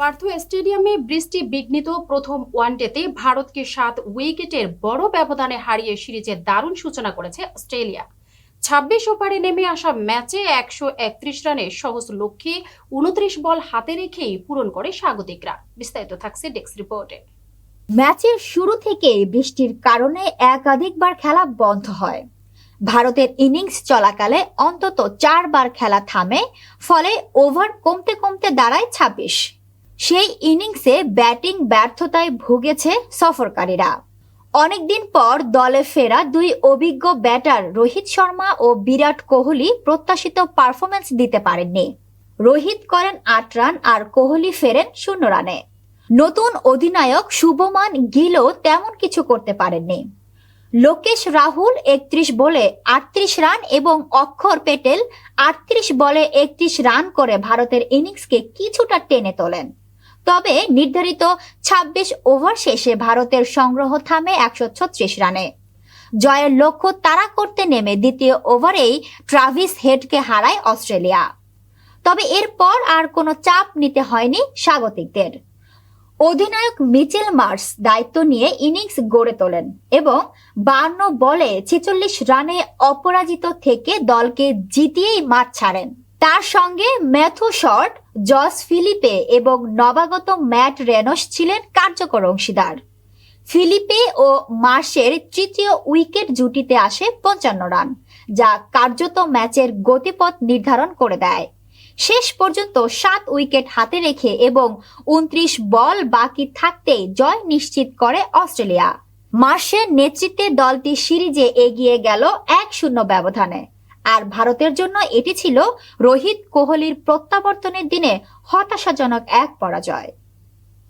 পার্থ স্টেডিয়ামে বৃষ্টি বিঘ্নিত প্রথম ওয়ানডেতে ভারতকে সাত উইকেটের বড় ব্যবধানে হারিয়ে সিরিজের দারুণ সূচনা করেছে অস্ট্রেলিয়া। ছাব্বিশ ওভারে নেমে আসা ম্যাচে একশো একত্রিশ রানের সহজ লক্ষ্যে উনত্রিশ বল হাতে রেখেই পূরণ করে স্বাগতিকরা। বিস্তারিত থাকছে ডেস্ক রিপোর্টে। ম্যাচের শুরু থেকেই বৃষ্টির কারণে একাধিকবার খেলা বন্ধ হয়। ভারতের ইনিংস চলাকালে অন্তত চারবার খেলা থামে, ফলে ওভার কমতে কমতে দাঁড়ায় ছাব্বিশ। সেই ইনিংসে ব্যাটিং ব্যর্থতায় ভুগেছে সফরকারীরা। অনেকদিন পর দলে ফেরা দুই অভিজ্ঞ ব্যাটার রোহিত শর্মা ও বিরাট কোহলি প্রত্যাশিত পারফরমেন্স দিতে পারেননি। রোহিত করেন আট রান আর কোহলি ফেরেন শূন্য রানে। নতুন অধিনায়ক শুভমান গিলও তেমন কিছু করতে পারেননি। লোকেশ রাহুল একত্রিশ বলে আটত্রিশ রান এবং অক্ষর পেটেল আটত্রিশ বলে একত্রিশ রান করে ভারতের ইনিংসকে কিছুটা টেনে তোলেন। তবে নির্ধারিত ২৬ ওভার শেষে ভারতের সংগ্রহ থামে একশো ছত্রিশ রানে। জয়ের লক্ষ্য তাড়া করতে নেমে দ্বিতীয় ওভারেই ট্রাভিস হেডকে হারায় অস্ট্রেলিয়া। তবে এরপর আর কোনো চাপ নিতে হয়নি স্বাগতিকদের। অধিনায়ক মিচেল মার্স দায়িত্ব নিয়ে ইনিংস গড়ে তোলেন এবং বান্ন বলে ছেচল্লিশ রানে অপরাজিত থেকে দলকে জিতিয়েই মাঠ ছাড়েন। তার সঙ্গে ম্যাথু শর্ট জস ফিলিপে এবং নবাগত ম্যাট রেনস ছিলেন কার্যকর অংশীদার। ফিলিপে ও মার্শের তৃতীয় উইকেট জুটিতে আসে পঞ্চান্ন রান, যা কার্যত ম্যাচের গতিপথ নির্ধারণ করে দেয়। শেষ পর্যন্ত সাত উইকেট হাতে রেখে এবং উনত্রিশ বল বাকি থাকতেই জয় নিশ্চিত করে অস্ট্রেলিয়া। মার্শের নেতৃত্বে দলটি সিরিজে এগিয়ে গেল এক শূন্য ব্যবধানে। আর ভারতের জন্য এটি ছিল রোহিত কোহলির প্রত্যাবর্তনের দিনে হতাশাজনক এক পরাজয়।